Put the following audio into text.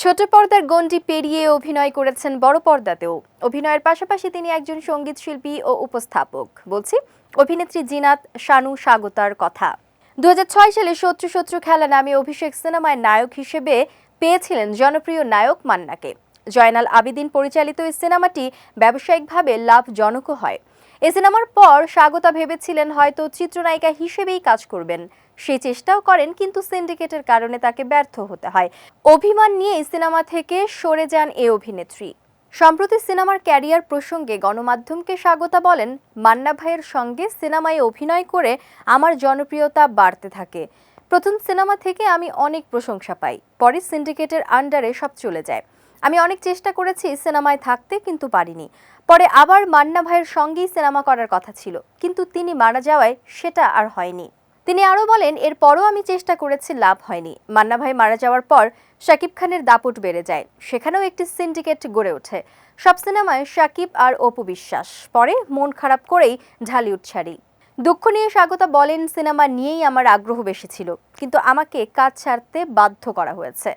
ছোট পর্দার গণ্ডি পেরিয়ে অভিনয় করেছেন বড় পর্দাতেও। অভিনয়ের পাশাপাশি তিনি একজন সংগীত শিল্পী ও উপস্থাপক। বলছি, অভিনেত্রী জিনাত শানু স্বাগতার কথা। দু হাজার ছয় সালে শত্রু শত্রু খেলা নামে অভিষেক সিনেমায় নায়ক হিসেবে পেয়েছিলেন জনপ্রিয় নায়ক মান্নাকে। জয়নাল আবিদিন পরিচালিত এই সিনেমাটি ব্যবসায়িকভাবে লাভজনকও হয়। এ সিনেমার পর স্বাগতা ভেবেছিলেন হয়তো চিত্রনায়িকা হিসেবেই কাজ করবেন। সেই চেষ্টাও করেন, কিন্তু সিন্ডিকেটের কারণে তাকে ব্যর্থ হতে হয়। অভিমান নিয়ে এই সিনেমা থেকে সরে যান এ অভিনেত্রী। সম্প্রতি সিনেমার ক্যারিয়ার প্রসঙ্গে গণমাধ্যমকে স্বাগতা বলেন, মান্না ভাইয়ের সঙ্গে সিনেমায় অভিনয় করে আমার জনপ্রিয়তা বাড়তে থাকে। প্রথম সিনেমা থেকে আমি অনেক প্রশংসা পাই, পরে সিন্ডিকেটের আন্ডারে সব চলে যায়। আমি অনেক চেষ্টা করেছি সিনেমায় থাকতে, কিন্তু পারিনি। পরে আবার মান্না ভাইয়ের সঙ্গেই সিনেমা করার কথা ছিল, কিন্তু তিনি মারা যাওয়ায় সেটা আর হয়নি। তিনি আরও বলেন, এরপরও আমি চেষ্টা করেছি, লাভ হয়নি। মান্না ভাই মারা যাওয়ার পর শাকিব খানের দাপট বেড়ে যায়। সেখানেও একটি সিন্ডিকেট গড়ে ওঠে। সব সিনেমায় শাকিব আর অপু বিশ্বাস। পরে মন খারাপ করেই ঢালিউড ছাড়ি। দুঃখ নিয়ে স্বাগতা বলেন, সিনেমা নিয়েই আমার আগ্রহ বেশি ছিল, কিন্তু আমাকে কাজ ছাড়তে বাধ্য করা হয়েছে।